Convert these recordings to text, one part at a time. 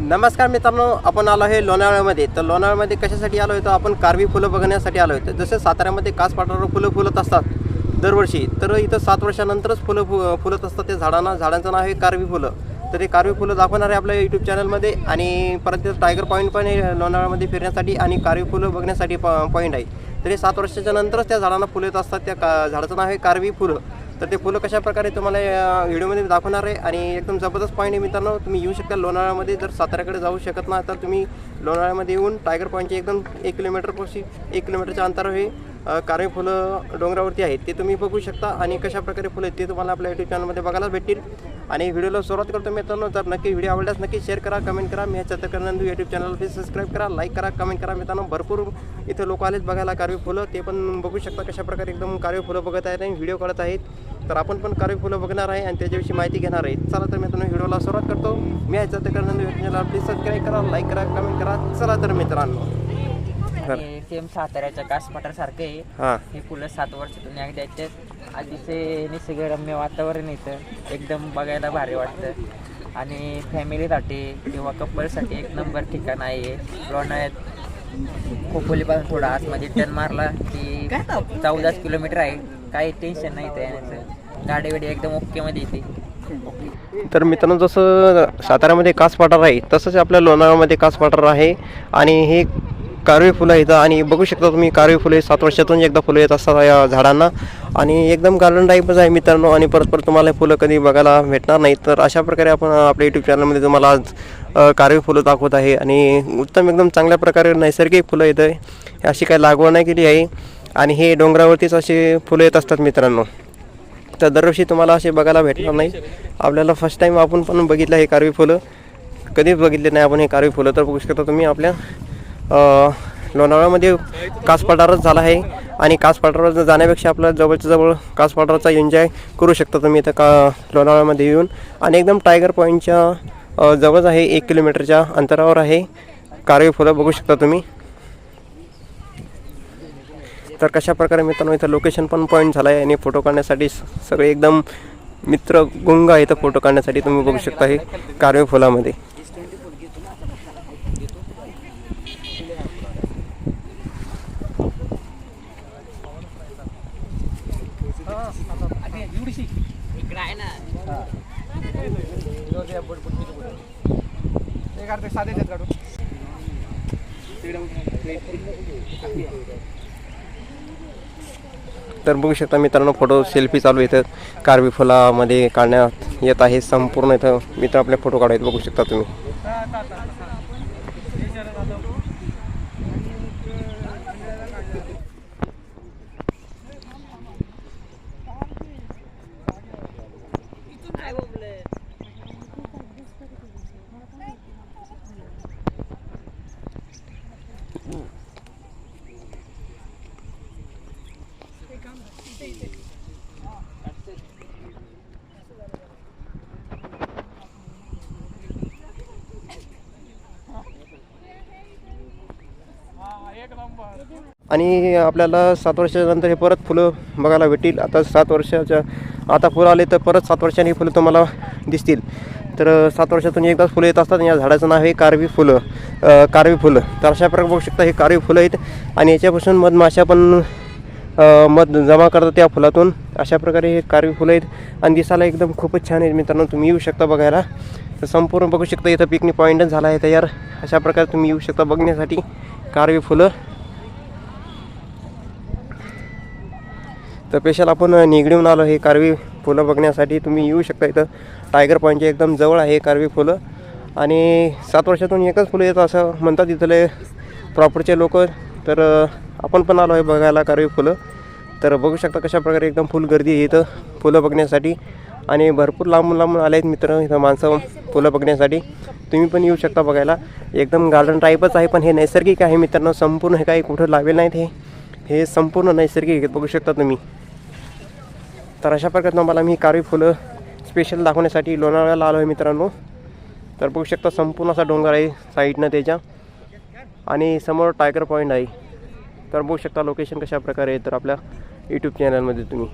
नमस्कार मित्रांनो आपण आलो आहे लोणावळ्यामध्ये. तर लोणावळ्यामध्ये कशासाठी आलो आहे? तर आपण कारवी फुलं बघण्यासाठी आलो आहे. तर जसे साताऱ्यामध्ये कास पाटावर फुलं फुलत असतात दरवर्षी तर इथं सात वर्षानंतरच फुलं फु फुलत असतात. ते झाडांना झाडांचं नाव आहे कारवी फुलं. तर ते कारवी फुलं दाखवणार आहे आपल्या यूट्यूब चॅनलमध्ये आणि परत तिथं टायगर पॉईंट पण आहे लोणावळ्यामध्ये फिरण्यासाठी आणि कारवी फुलं बघण्यासाठी पॉईंट आहे. तर हे सात वर्षाच्या नंतरच त्या झाडांना फुलं येत असतात. त्या का झाडाचं नाव आहे कारवी फुलं. तर ते फुलं कशा प्रकारे तुम्हाला या व्हिडिओमध्ये दाखवणार आहे आणि एकदम जबरदस्त पॉईंट आहे मित्रांनो तुम्ही येऊ शकता लोणावळ्यामध्ये. जर साताऱ्याकडे जाऊ शकत नाही तर तुम्ही लोणावळ्यामध्ये येऊन टायगर पॉईंटचे एकदम एक किलोमीटरपाशी एक किलोमीटरच्या अंतरावर हे कारवे कारवी फुलं डोंगरावरती आहेत ते तुम्ही बघू शकता. आणि कशा प्रकारे फुलं आहेत ते तुम्हाला आपल्या यूट्यूब चॅनलमध्ये बघायला भेटतील. आणि व्हिडिओला सुरुवात करतो मित्रांनो. तर नक्की व्हिडिओ आवडल्यास नक्की शेअर करा कमेंट करा. मी Chandrakarnandu YouTube channel please subscribe करा लाईक करा कमेंट करा. मित्रांनो भरपूर इथे लोक आलेत बघायला कारवी फुलं. ते पण बघू शकता कशा प्रकारे एकदम कारवी फुलं बघत आहेत आणि व्हिडिओ करत आहेत. तर आपण पण कारवी फुलं बघणार आहे आणि त्याच्याविषयी माहिती घेणार आहे. चला तर मित्रांनो व्हिडिओला सुरुवात करतो. मी आहे Chandrakarnandu YouTube channel please subscribe करा लाईक करा कमेंट करा. चला तर मित्रांनो. सेम साताऱ्याच्या कासपाटासारखं आहे. हां. फुलं सात वर्षातून एकदा अतिशय निसर्गरम्य वातावरण येतं एकदम बघायला भारी वाटतं. आणि फॅमिलीसाठी किंवा कपलसाठी एक नंबर ठिकाण आहे. लोणावळ्यात खोपोलीपासून थोडा आतमध्ये टर्न मारला की चौदाच किलोमीटर आहे. काही टेन्शन नाही येण्याचं. गाडी वेडी एकदम ओकेमध्ये येते. तर मित्रांनो जसं साताऱ्यामध्ये कास पठार आहे तसंच आपल्या लोणावळ्यामध्ये कास पठार आहे. आणि हे कारवी फुलं येतं आणि बघू शकता तुम्ही कारवी फुले सात वर्षातून एकदा फुलं येत असतात या झाडांना. आणि एकदम गार्डन टाईपच आहे मित्रांनो आणि परत परत तुम्हाला फुलं कधी बघायला भेटणार नाही तर अशा प्रकारे आपण आपल्या यूट्यूब चॅनलमध्ये तुम्हाला आज कारवी फुलं दाखवत आहे. आणि उत्तम एकदम चांगल्या प्रकारे नैसर्गिक फुलं येतं आहे. अशी काही लागवड नाही केली आहे. आणि हे डोंगरावरतीच असे फुलं येत असतात मित्रांनो. तर दरवर्षी तुम्हाला असे बघायला भेटणार नाही. आपल्याला फर्स्ट टाईम आपण पण बघितलं हे कारवी फुलं. कधीच बघितले नाही आपण हे कारवी फुलं. तर बघू शकता तुम्ही आपल्या लोणावळ्यामध्ये कास पठारच झाला आहे आणि कास पठारावर जाण्यापेक्षा आपल्या जवळच्या जवळ कास पठाराचा एन्जॉय करू शकता तुम्ही इथं का लोणावळ्यामध्ये येऊन. आणि एकदम टायगर पॉईंटच्या जवळच आहे एक किलोमीटरच्या अंतरावर आहे. कारवी फुलं बघू शकता तुम्ही. तर कशा प्रकारे मित्रांनो इथं लोकेशन पण पॉईंट झाला आहे आणि फोटो काढण्यासाठी सगळे एकदम मित्र गुंग आहे इथं फोटो काढण्यासाठी तुम्ही बघू शकता हे कारवे फुलामध्ये. तर बघू शकता मित्रांनो फोटो सेल्फी चालू इथं कारवी फुलामध्ये काढण्यात येत आहे. संपूर्ण इथं मित्र आपले फोटो काढायचे बघू शकता तुम्ही. आणि आपल्याला सात वर्षानंतर हे परत फुलं बघायला भेटतील. आता सात वर्षाच्या आता फुलं आले तर परत सात वर्षांनी फुलं तुम्हाला दिसतील. तर सात वर्षातून एकदाच फुलं येत असतात आणि या झाडाचं नाव आहे कारवी फुलं. कारवी फुलं. तर अशा प्रकारे बघू शकता हे कारवी फुलं आहेत. आणि याच्यापासून मधमाशा पण मध जमा करतात त्या फुलातून. अशा प्रकारे हे कारवी फुलं आहेत. आणि दिसायला एकदम खूपच छान आहेत मित्रांनो. तुम्ही येऊ शकता बघायला. तर संपूर्ण बघू शकता इथं पिकनिक पॉईंटच झाला आहे तयार. अशा प्रकारे तुम्ही येऊ शकता बघण्यासाठी कारवी फुलं. तर स्पेशल आपण निगडीहून आलो हे कारवी फुलं बघण्यासाठी. तुम्ही येऊ शकता इथं. टायगर पॉईंटच्या एकदम जवळ आहे हे कारवी फुलं. आणि सात वर्षातून एकच फुलं येतं असं म्हणतात इथले प्रॉपरचे लोक. तर आपण पण आलो आहे बघायला कारवी फुलं. तर बघू शकता कशा प्रकारे एकदम फुल गर्दी आहे इथं फुलं बघण्यासाठी. आणि भरपूर लांबून लांबून आले आहेत मित्र इथं माणसं फुलं बघण्यासाठी. तुम्ही पण येऊ शकता बघायला. एकदम गार्डन टाईपच आहे पण हे नैसर्गिक आहे मित्रांनो. संपूर्ण हे काही कुठं लावेल नाहीत हे. हे संपूर्ण नैसर्गिक बघू शकता तुम्ही. तर अशा प्रकारे तुम्हाला मी कारवी फुलं स्पेशल दाखवण्यासाठी लोणावळ्याला आलो आहे मित्रांनो. तर बघू शकता संपूर्ण असा डोंगर आहे साईडनं त्याच्या. आणि समोर टायगर पॉईंट आहे. तर बघू शकता लोकेशन कशा प्रकारे आहे तर आपल्या यूट्यूब चॅनलमध्ये तुम्ही.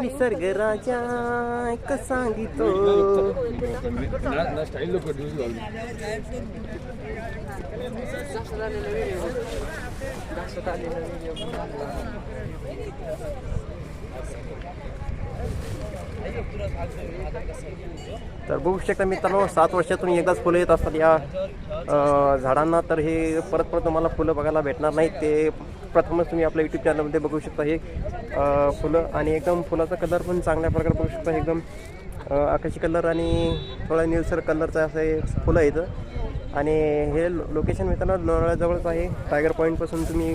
निसर्ग राजा एक सांगितो. तर बघू शकता मित्रांनो सात वर्षातून एकदाच फुलं येत असतात या झाडांना. तर हे परत परत तुम्हाला फुलं बघायला भेटणार नाहीत. ते प्रथमच तुम्ही आपल्या यूट्यूब चॅनलमध्ये बघू शकता हे फुलं. आणि एकदम फुलाचा कलर पण चांगल्या प्रकारे बघू शकता. एकदम आकाशी कलर आणि थोडा निळसर कलरचं असं हे फुलं येतं आणि हे लोकेशन मित्रांनो लोणाळ्याजवळच आहे. टायगर पॉईंटपासून तुम्ही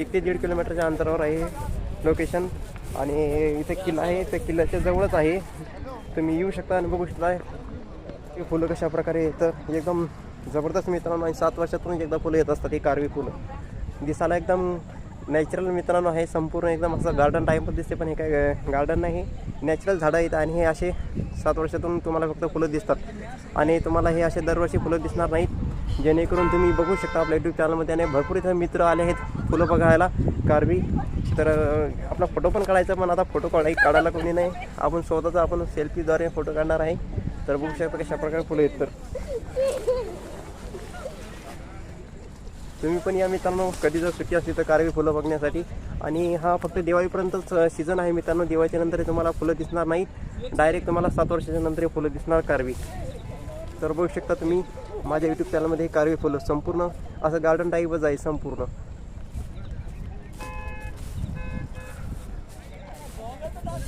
एक ते दीड किलोमीटरच्या अंतरावर आहे लोकेशन आणि इथे किल्ला आहे त्या किल्ल्याच्या जवळच आहे. तुम्ही येऊ शकता आणि बघू शकता. हे फुलं कशा प्रकारे येतं. एकदम जबरदस्त मित्रांनो आणि सात वर्षातून एकदा फुलं येत असतात ही कारवी फुलं. दिसायला एकदम नॅचरल मित्रांनो आहे. संपूर्ण एकदम असं गार्डन टाईपच दिसते पण हे काय गार्डन नाही. नॅचरल झाडं आहेत आणि हे असे सात वर्षातून तुम्हाला फक्त फुलं दिसतात. आणि तुम्हाला हे असे दरवर्षी फुलं दिसणार नाहीत. जेणेकरून तुम्ही बघू शकता आपल्या यूट्यूब चॅनलमध्ये आणि भरपूर इथं मित्र आले आहेत फुलं बघायला. कारवी तर आपला फोटो पण काढायचा पण आता फोटो काढाय काढायला कोणी नाही. आपण स्वतःचा आपण सेल्फीद्वारे फोटो काढणार आहे. तर बघू शकता कशा प्रकारे फुलं आहेत तर. तुम्ही पण या मित्रांनो कधी जर सुट्टी असली तर कारवी फुलं बघण्यासाठी. आणि हा फक्त दिवाळीपर्यंतच सीझन आहे मित्रांनो. दिवाळीच्या नंतर तुम्हाला फुलं दिसणार नाहीत. डायरेक्ट तुम्हाला सात वर्षाच्या नंतर हे फुलं दिसणार कारवी. तर बघू शकता तुम्ही माझ्या यूट्यूब चॅनलमध्ये कारवी फुलं संपूर्ण असं गार्डन टाईपच आहे संपूर्ण.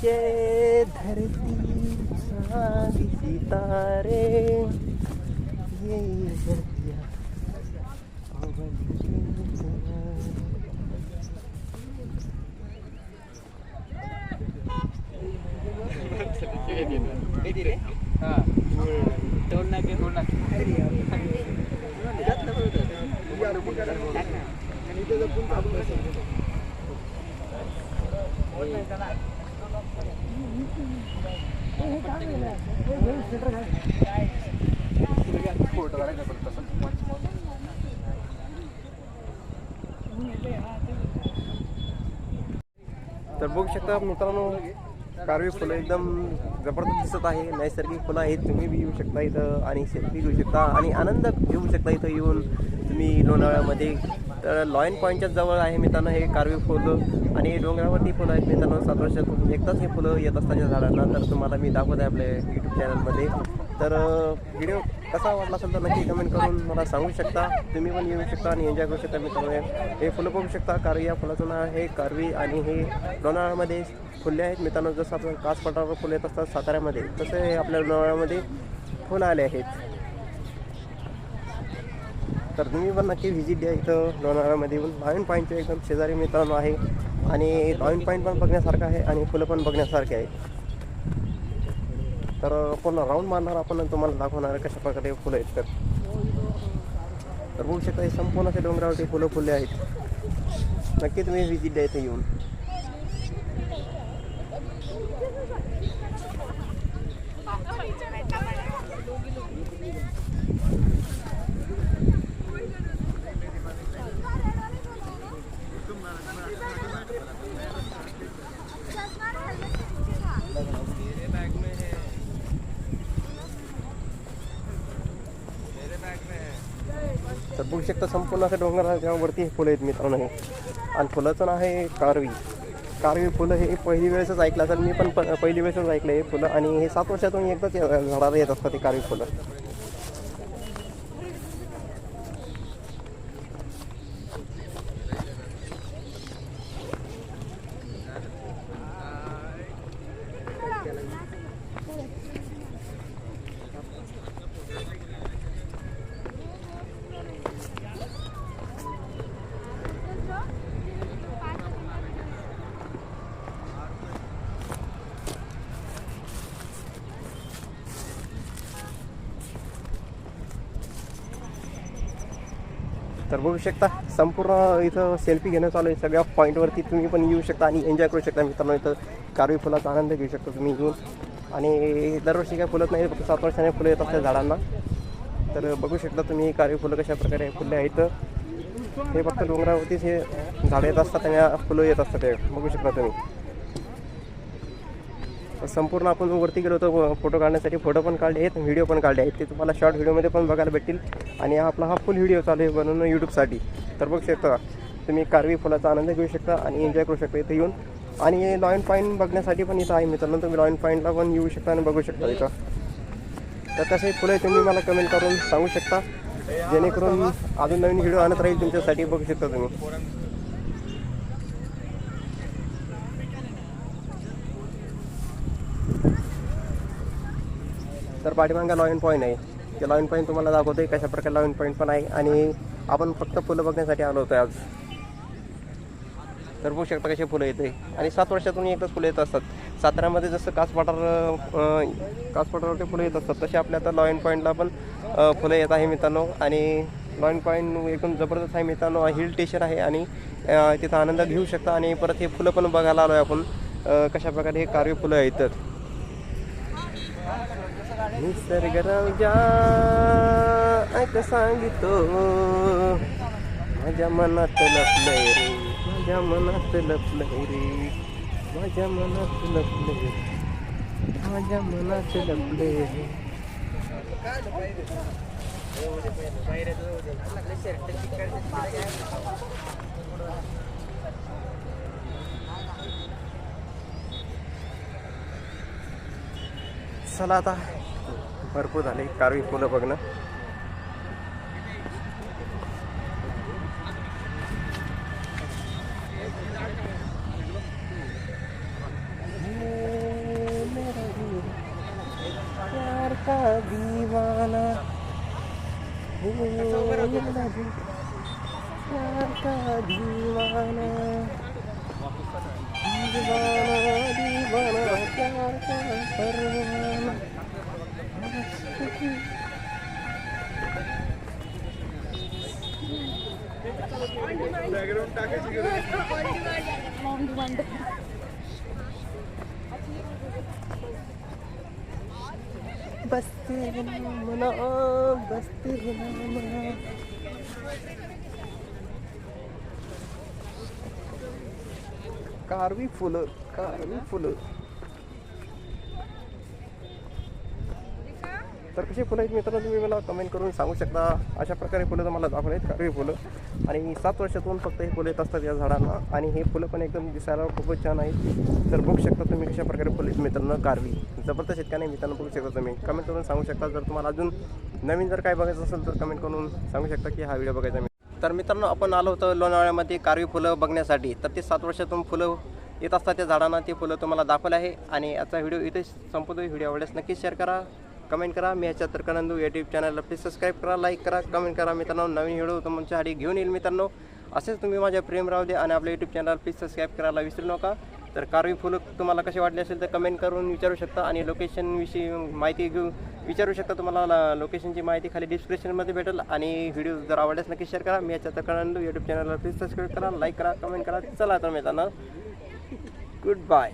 ये धरती सारी ये तर बघू शकता मित्रांनो कारवी फुलं एकदम जबरदस्त दिसत आहे. नैसर्गिक फुलं आहेत तुम्ही बी येऊ शकता इथं आणि सेल्फी घेऊ शकता आणि आनंद घेऊ शकता इथं येऊन. मी लोणावळ्यामध्ये तर लॉयन पॉईंटच्या जवळ आहे मित्रांनो हे कारवी फुलं. आणि डोंगरावरती फुलं आहेत मित्रांनो सात वर्षातून एकदाच हे फुलं येत असताना झाडांना. तर तुम्हाला मी दाखवत आहे आपल्या यूट्यूब चॅनलमध्ये तर व्हिडिओ कसा वाटला असेल तर नक्की कमेंट करून मला सांगू शकता. तुम्ही पण येऊ शकता आणि एन्जॉय करू शकता मित्रांनो. हे फुलं बघू शकता कारवी या फुलाचं नाव हे कारवी आणि हे लोणावळ्यामध्ये फुले आहेत मित्रांनो. जसं आपण कास पठारावर फुलं येत असतात साताऱ्यामध्ये तसं हे आपल्या लोणावळ्यामध्ये फुलं आले आहेत. तर तुम्ही पण नक्की व्हिजिट द्या इथं लोणावळ्यामध्ये. येऊन लॉयन पॉईंटच्या एकदम शेजारी मित्रांनो आहे. आणि लॉयन पॉईंट पण बघण्यासारखं आहे आणि फुलं पण बघण्यासारखे आहे. तर पूर्ण राऊंड मारणार आपण तुम्हाला दाखवणार कशा प्रकारे फुलं आहेत तर. तर बघू शकता हे संपूर्ण असे डोंगरावरती फुलं फुले आहेत. नक्की तुम्ही व्हिजिट द्या इथे येऊन. तर बघू शकता संपूर्ण असं डोंगर आहे त्यावरती हे फुलं आहेत मित्रांनो आणि फुलाचं नाव आहे कारवी. कारवी फुलं हे पहिली वेळेसच ऐकलं असेल मी पण प- पहिली वेळेसच ऐकलं हे फुलं. आणि हे सात वर्षातून एकदाच झाडाला येत असतात ते कारवी फुलं. तर बघू शकता संपूर्ण इथं सेल्फी घेणं चालू आहे. सगळ्या पॉईंटवरती तुम्ही पण येऊ शकता आणि एन्जॉय करू शकता मित्रांनो. इथं कारवी फुलाचा आनंद घेऊ शकता तुम्ही येऊन आणि दरवर्षी काय फुलत नाही फक्त सात वर्षाने फुलं येत असतात झाडांना. तर बघू शकता तुम्ही कारवी फुलं कशा प्रकारे फुले आहेत. हे फक्त डोंगरावरतीच हे झाडं येत असतात आणि फुलं येत असतात. हे बघू शकता तुम्ही. संपूर्ण आपण वरती गेलो होतो फोटो काढण्यासाठी. फोटो पण काढले आहेत व्हिडिओ पण काढले आहेत. ते तुम्हाला शॉर्ट व्हिडिओमध्ये पण बघायला भेटतील. आणि हा आपला हा फुल व्हिडिओ चालू आहे बनवणं यूट्यूबसाठी तर बघू शकता तुम्ही कारवी फुलाचा आनंद घेऊ शकता आणि एन्जॉय करू शकता इथे येऊन. आणि लॉयन पॉईंट बघण्यासाठी पण इथं आहे मित्रांनो. तुम्ही लॉयन पॉईंटला पण येऊ शकता आणि बघू शकता इथं. तर तसे फुलं आहे तुम्ही मला कमेंट करून सांगू शकता. जेणेकरून अजून नवीन व्हिडिओ आणत राहील तुमच्यासाठी. बघू शकता तुम्ही. तर पाठीमागा लॉईन पॉईंट आहे. ते लॉईन पॉईंट तुम्हाला दाखवतोय कशा प्रकारे लॉईन पॉईंट पण आहे आणि आपण फक्त फुलं बघण्यासाठी आलो होतो आज. तर बघू शकता कसे फुलं येते. आणि सात वर्षातून एकच फुलं येत असतात. साताऱ्यामध्ये जसं कासपाटर पठार फुलं येत असतात तसे आपल्या आता लॉईन पॉईंटला पण फुलं येत आहे मित्रांनो. आणि लॉईन पॉईंट एकदम जबरदस्त आहे मित्रांनो. हिल स्टेशन आहे आणि तिथं आनंद घेऊ शकता. आणि परत हे फुलं पण बघायला आलो आहे आपण कशाप्रकारे कशा प्रकारे हे कारवी फुलं येतात निसर्गराजा ऐक सांगितो. माझ्या मनात लपलंय रे माझ्या मनात लपलंय रे माझ्या मनात लपलंय रे माझ्या मनात लपलंय रे. चला आता. भरपूर झाले. कारवी फुलं बघणं. दीवाना दीवाना प्यार का परवाना बस्ती मना बसते मना कारवी फुलं कारवी फुलं. तर कशी फुलं आहेत मित्रांनो तुम्ही मला कमेंट करून सांगू शकता. अशा प्रकारे फुलं तुम्हाला दाखवले आहेत कारवी फुलं. आणि सात वर्षातून फक्त हे फुलं येत असतात या झाडांना. आणि हे फुलं पण एकदम दिसायला खूपच छान आहेत. तर बघू शकता तुम्ही कशा प्रकारे फुलं आहेत मित्रांनो कारवी जबरदस्त आहेत मित्रांनो बघू शकता तुम्ही. कमेंट करून सांगू शकता. जर तुम्हाला अजून नवीन जर काय बघायचं असेल तर कमेंट करून सांगू शकता की हा व्हिडिओ बघायचा मी तर मित्रांनो आपण आलो होतो लोणावळ्यामध्ये कारवी फुलं बघण्यासाठी. तर ते सात वर्षातून फुलं येत असतात त्या झाडांना. ते फुलं तुम्हाला दाखवलं आहे. आणि याचा व्हिडिओ इथे संपवतो व्हिडिओ आवडल्यास नक्कीच शेअर करा. कमेंट करा. मी ह्याच्या तर्कनंदू यूट्यूब चॅनलला प्लीज सबस्क्राईब करा लाईक करा कमेंट करा. मित्रांनो नवीन व्हिडिओ तुमच्यासाठी घेऊन येईल मित्रांनो. असेच तुम्ही माझ्या प्रेम राहू दे आणि आपल्या यूट्यूब चॅनल प्लीज सबस्क्राईब करायला विसरू नका. तर कारवी फुलं तुम्हाला कसे वाटले असेल तर कमेंट करून विचारू शकता आणि लोकेशनविषयी माहिती घेऊ विचारू शकता. तुम्हाला लोकेशनची माहिती खाली डिस्क्रिप्शनमध्ये भेटेल आणि व्हिडिओ जर आवडल्यास नक्की शेअर करा. मी याच्या तर्कनंदू यूट्यूब चॅनलला प्लीज सबस्क्राईब करा लाईक करा कमेंट करा. चला तर मित्रांनो. Good bye